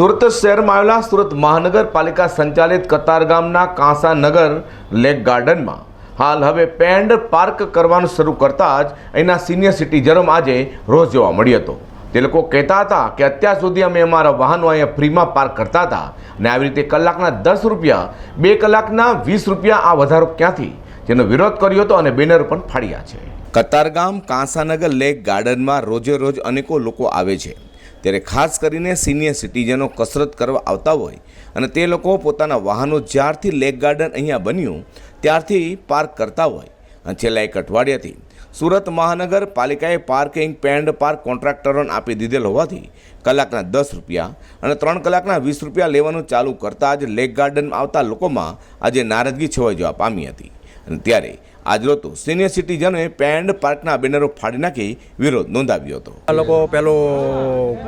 સુરત શહેરમાં આવેલા સુરત મહાનગરપાલિકા સંચાલિત કતારગામના કાંસાનગર લેક ગાર્ડનમાં હાલ હવે પેન્ડ પાર્ક કરવાનું શરૂ કરતાં જ અહીંના સિનિયર સિટીઝનોમાં આજે રોજ જોવા મળ્યો હતો. તે લોકો કહેતા હતા કે અત્યાર સુધી અમે અમારા વાહનો અહીંયા ફ્રીમાં પાર્ક કરતા હતા અને આવી રીતે કલાકના દસ રૂપિયા, બે કલાકના વીસ રૂપિયા આ વધારો ક્યાંથી? જેનો વિરોધ કર્યો હતો અને બેનર પણ ફાડ્યા છે. કતારગામ કાંસાનગર લેક ગાર્ડનમાં રોજે રોજ અનેકો લોકો આવે છે. ત્યારે ખાસ કરીને સિનિયર સિટીઝનો કસરત કરવા આવતા હોય અને તે લોકો પોતાના વાહનો જ્યારથી લેક ગાર્ડન અહીંયા બન્યું ત્યારથી પાર્ક કરતા હોય. અને છેલ્લા એક અઠવાડિયાથી સુરત મહાનગરપાલિકાએ પાર્કિંગ પેન્ડ પાર્ક કોન્ટ્રાક્ટરોને આપી દીધેલ હોવાથી કલાકના દસ રૂપિયા અને ત્રણ કલાકના વીસ રૂપિયા લેવાનું ચાલુ કરતાં જ લેક ગાર્ડનમાં આવતા લોકોમાં આજે નારાજગી છવાઈ જવા પામી હતી. અને ત્યારે આજરો તો સિનિયર સિટીઝનોએ પેન્ડ પાર્કના બેનરો ફાડી નાખી વિરોધ નોંધાવ્યો હતો. આ લોકો પેલો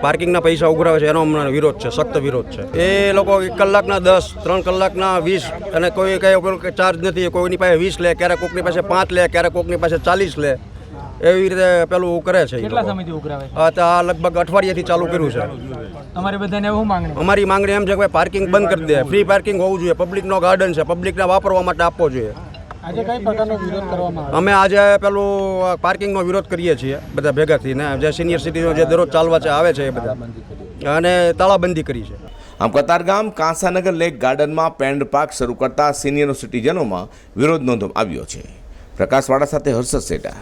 પાર્કિંગના પૈસા ઉઘરાવે છે એનો અમને વિરોધ છે સખ્ત વિરોધ છે. એ લોકો એક કલાકના દસ ત્રણ કલાકના વીસ અને કોઈ કઈ ચાર્જ નથી કોઈની પાસે વીસ લે ક્યારેક કોકની પાસે પાંચ લે ક્યારેક કોકની પાસે ચાલીસ લે એવી રીતે પેલું કરે છે કેટલા સમયથી ઉઘરાવે આ તો આ લગભગ અઠવાડિયાથી ચાલુ કર્યું છે. તમારે બધાને એવું માંગણી? અમારી માંગણી એમ છે કે ભાઈ પાર્કિંગ બંધ કરી દે. ફ્રી પાર્કિંગ હોવું જોઈએ. પબ્લિકનો ગાર્ડન છે. પબ્લિકને વાપરવા માટે આપવો જોઈએ. આજે કઈ પ્રકારનો વિરોધ કરવામાં અમે આજે પેલું પાર્કિંગનો વિરોધ કરીએ છીએ બધા ભેગા થઈને. જે સિનિયર સિટીઝનો જે દરરોજ ચાલવા છે આવે છે એ બધા. અને તાળાબંધી કરી છે. આમ કતારગામ કાંસાનગર લેક ગાર્ડનમાં પેન્ડ પાર્ક શરૂ કરતા સિનિયર સિટીઝનોમાં વિરોધ નોંધવામાં આવ્યો છે. પ્રકાશવાળા સાથે હર્ષદ સેટા